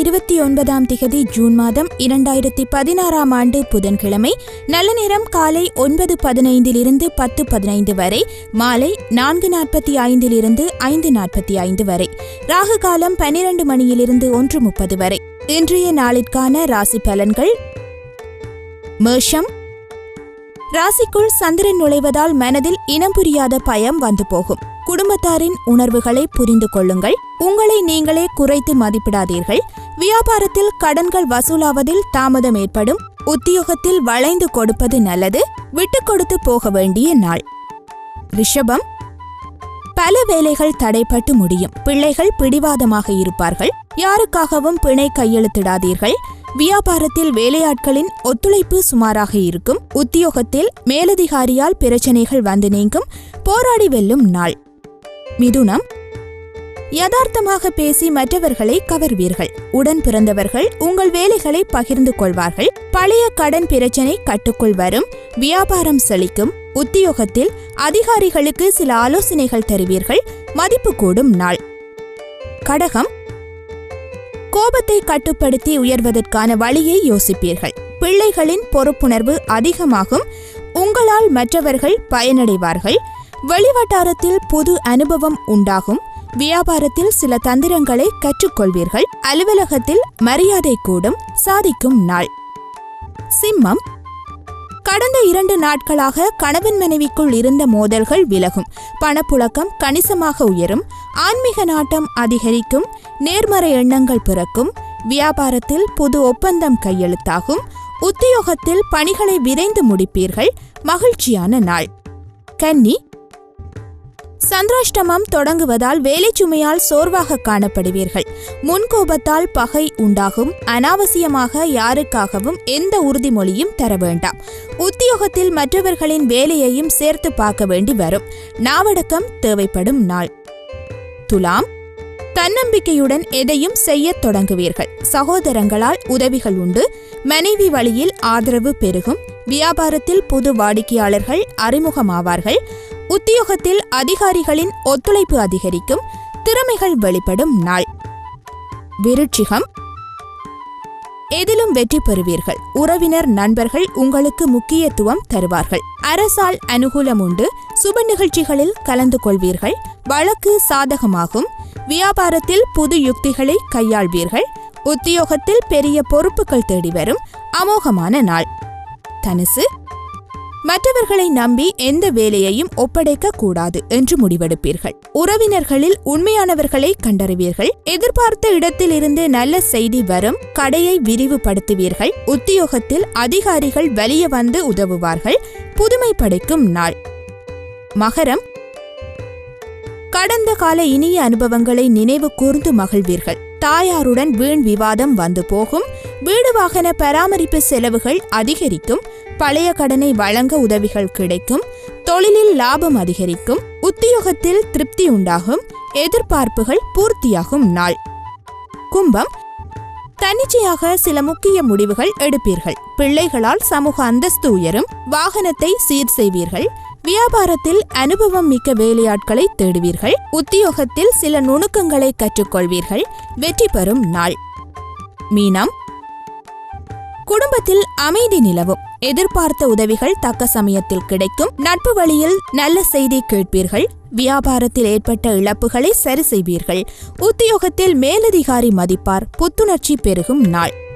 இருபத்தி ஒன்பதாம் திகதி ஜூன் மாதம் இரண்டாயிரத்தி பதினாறாம் ஆண்டு புதன்கிழமை நல்ல நேரம் காலை ஒன்பது பதினைந்திலிருந்து பத்து பதினைந்து வரை மாலை நான்கு நாற்பத்தி ஐந்திலிருந்து ஐந்து நாற்பத்தி ஐந்து வரை ராகு காலம் பனிரெண்டு மணியிலிருந்து ஒன்று முப்பது வரை. இன்றைய நாளிற்கான ராசி பலன்கள். மேஷம். ராசிக்குள் சந்திரன் நுழைவதால் மனதில் இனம் புரியாத பயம் வந்து போகும். குடும்பத்தாரின் உணர்வுகளை புரிந்து கொள்ளுங்கள். உங்களை நீங்களே குறைத்து மதிப்பிடாதீர்கள். வியாபாரத்தில் கடன்கள் வசூலாவதில் தாமதம் ஏற்படும். உத்தியோகத்தில் வளைந்து கொடுப்பது நல்லது. விட்டு கொடுத்து போக வேண்டிய நாள். ரிஷபம். பல வேலைகள் தடைப்பட்டு முடியும். பிள்ளைகள் பிடிவாதமாக இருப்பார்கள். யாருக்காகவும் பிணை கையெழுத்திடாதீர்கள். வியாபாரத்தில் வேலையாட்களின் ஒத்துழைப்பு சுமாராக இருக்கும். உத்தியோகத்தில் மேலதிகாரியால் பிரச்சனைகள் வந்து நீங்கும். போராடி வெல்லும் நாள். மிதுனம். யதார்த்தமாக பேசி மற்றவர்களை கவர்வீர்கள். உடன் பிறந்தவர்கள் உங்கள் வேலைகளை பகிர்ந்து கொள்வார்கள். பழைய கடன் பிரச்சனை கட்டுக்குள் வரும். வியாபாரம் செழிக்கும். உத்தியோகத்தில் அதிகாரிகளுக்கு சில ஆலோசனைகள் தருவீர்கள். மதிப்பு கூடும் நாள். கடகம். கோபத்தை கட்டுப்படுத்தி உயர்வதற்கான வழியை யோசிப்பீர்கள். பிள்ளைகளின் பொறுப்புணர்வு அதிகமாகும். உங்களால் மற்றவர்கள் பயனடைவார்கள். வெளிவட்டாரத்தில் புது அனுபவம் உண்டாகும். வியாபாரத்தில் சில தந்திரங்களை கற்றுக்கொள்வீர்கள். அலுவலகத்தில் மரியாதை கூடும் சாதிக்கும் நாள். சிம்மம். கடந்த இரண்டு நாட்களாக கணவன் மனைவிக்குள் இருந்த மோதல்கள் விலகும். பணப்புழக்கம் கணிசமாக உயரும். ஆன்மீக நாட்டம் அதிகரிக்கும். நேர்மறை எண்ணங்கள் பிறக்கும். வியாபாரத்தில் புது ஒப்பந்தம் கையெழுத்தாகும். உத்தியோகத்தில் பணிகளை விரைந்து முடிப்பீர்கள். மகிழ்ச்சியான நாள். கன்னி. சந்திராஷ்டமம் தொடங்குவதால் வேலை சுமையால் சோர்வாக காணப்படுவீர்கள். முன்கோபத்தால் பகை உண்டாகும். அனாவசியமாக யாருக்காகவும் எந்த உறுதிமொழியும் தர வேண்டாம். உத்தியோகத்தில் மற்றவர்களின் வேலையையும் சேர்த்து பார்க்க வேண்டி வரும். நாவடக்கம் தேவைப்படும் நாள். துலாம். தன்னம்பிக்கையுடன் எதையும் செய்யத் தொடங்குவீர்கள். சகோதரங்களால் உதவிகள் உண்டு. மனைவி வழியில் ஆதரவு பெருகும். வியாபாரத்தில் புது வாடிக்கையாளர்கள் அறிமுகமாவார்கள். உத்தியோகத்தில் அதிகாரிகளின் ஒத்துழைப்பு அதிகரிக்கும் திறமைகள் வெளிப்படும் நாள். விருட்சிகம். எதிலும் வெற்றி பெறுவீர்கள். உறவினர் நண்பர்கள் உங்களுக்கு முக்கியத்துவம் தருவார்கள். அரசால் அனுகூலம் உண்டு சுப நிகழ்ச்சிகளில் கலந்து கொள்வீர்கள். வழக்கு சாதகமாகும். வியாபாரத்தில் புது யுக்திகளை கையாள்வீர்கள். உத்தியோகத்தில் பெரிய பொறுப்புகள் தேடி வரும் அமோகமான நாள். தனுசு. மற்றவர்களை நம்பி எந்த வேலையையும் ஒப்படைக்க கூடாது என்று முடிவெடுப்பீர்கள். உறவினர்களில் உண்மையானவர்களை கண்டறிவீர்கள். எதிர்பார்த்த இடத்திலிருந்து நல்ல செய்தி வரும் கடையை விரிவுபடுத்துவீர்கள். உத்தியோகத்தில் அதிகாரிகள் வெளியே வந்து உதவுவார்கள். புதுமை படைக்கும் நாள். மகரம் கடந்த கால இனிய அனுபவங்களை நினைவு கூர்ந்து மகிழ்வீர்கள். தாயாருடன் வீண் விவாதம் வந்து போகும். வீடு வாகன பராமரிப்பு செலவுகள் அதிகரிக்கும். பழைய கடனை வழங்க உதவிகள் கிடைக்கும். தொழிலில் லாபம் அதிகரிக்கும். உத்தியோகத்தில் திருப்தி உண்டாகும். எதிர்பார்ப்புகள் பூர்த்தியாகும் நாள். கும்பம். தன்னிச்சையாக சில முக்கிய முடிவுகள் எடுப்பீர்கள். பிள்ளைகளால் சமூக அந்தஸ்து உயரும். வாகனத்தை சீர் செய்வீர்கள். வியாபாரத்தில் அனுபவம் மிக்க வேலையாட்களை தேடுவீர்கள். உத்தியோகத்தில் சில நுணுக்கங்களை கற்றுக்கொள்வீர்கள். வெற்றி பெறும் நாள். மீனம். குடும்பத்தில் அமைதி நிலவும். எதிர்பார்த்த உதவிகள் தக்க சமயத்தில் கிடைக்கும். நட்பு வழியில் நல்ல செய்தி கேட்பீர்கள். வியாபாரத்தில் ஏற்பட்ட இழப்புகளை சரி செய்வீர்கள். உத்தியோகத்தில் மேலதிகாரி மதிப்பார். புத்துணர்ச்சி பெருகும் நாள்.